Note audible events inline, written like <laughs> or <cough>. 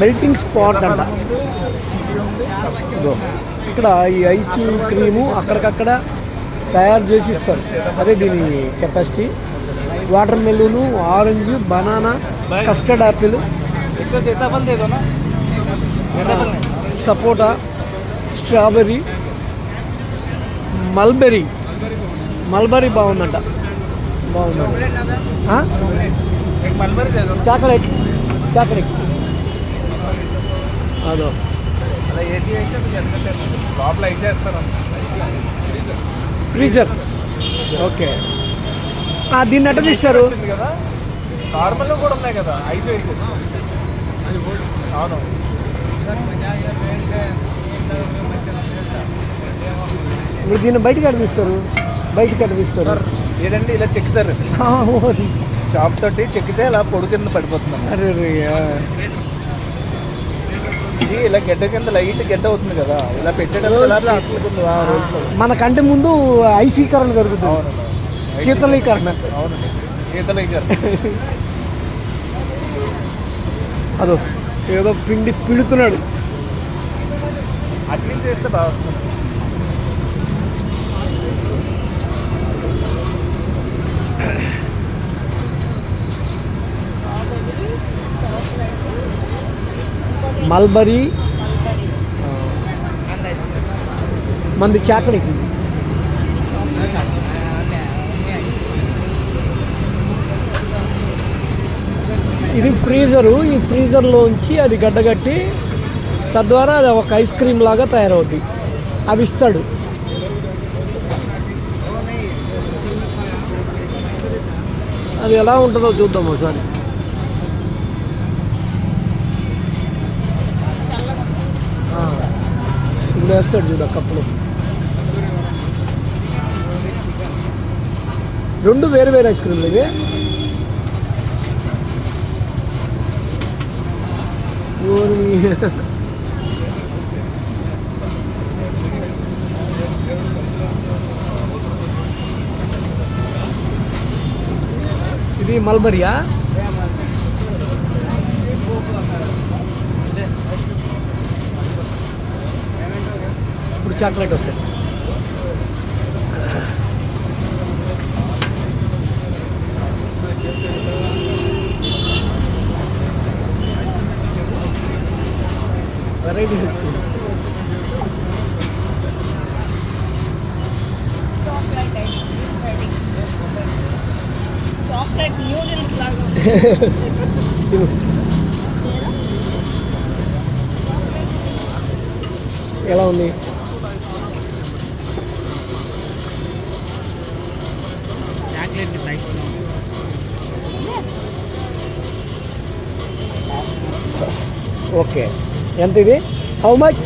Melting spot అంట. ఇక్కడ ఈ ఐస్ క్రీము అక్కడికక్కడ తయారు చేసి ఇస్తారు. అదే దీని capacity watermelon orange banana custard apple sapota strawberry mulberry mulberry బాగుందంట. బాగుందంట. చాక్లెట్ చాక్లెట్ అదో. Freezer okay. దీన్ని ఎట్ట తీస్తారు? కదా కూడా ఉన్నాయి కదా ఐస్ ఐస్ అవును ఇప్పుడు దీన్ని బయటకు తీస్తారు? బయటకు తీస్తారు? ఏదండి? ఇలా చెక్కుతారు. ఓరి. చాప్ తోటి చెక్కితే ఇలా పొడి కింద పడిపోతుంది అరే. ఇది ఇలా గడ్డ కింద లైట్ గడ్డ అవుతుంది కదా ఇలా ఆ రోజులో? మనకంటే ముందు ఐసీకరణ జరుగుతుంది. శీతలీకరణ. గారు అదో ఏదో పిండి పిడుతున్నాడు. అట్నీ చేస్తే బాగా వస్తుంది. మల్బరీ మంది చాకలికి ఇది ఫ్రీజరు. ఈ ఫ్రీజర్లోంచి అది గడ్డగట్టి తద్వారా అది ఒక ఐస్ క్రీమ్ లాగా తయారవుద్ది. అవి ఇస్తాడు. అది ఎలా ఉంటుందో చూద్దాం ఒకసారి. ఇప్పుడు వేస్తాడు చూడు ఆ కప్పులో రెండు వేరు వేరు ఐస్ క్రీమ్లు ఇవి ఓరి. ఇది మల్బరియా చాక్లెట్ వస్తాయి. వెరైటీ చాక్లెట్ న్యూడిల్స్ లాగా ఉంది. <laughs> ఎలా ఉంది ఓకే. ఎంత ఇది? How much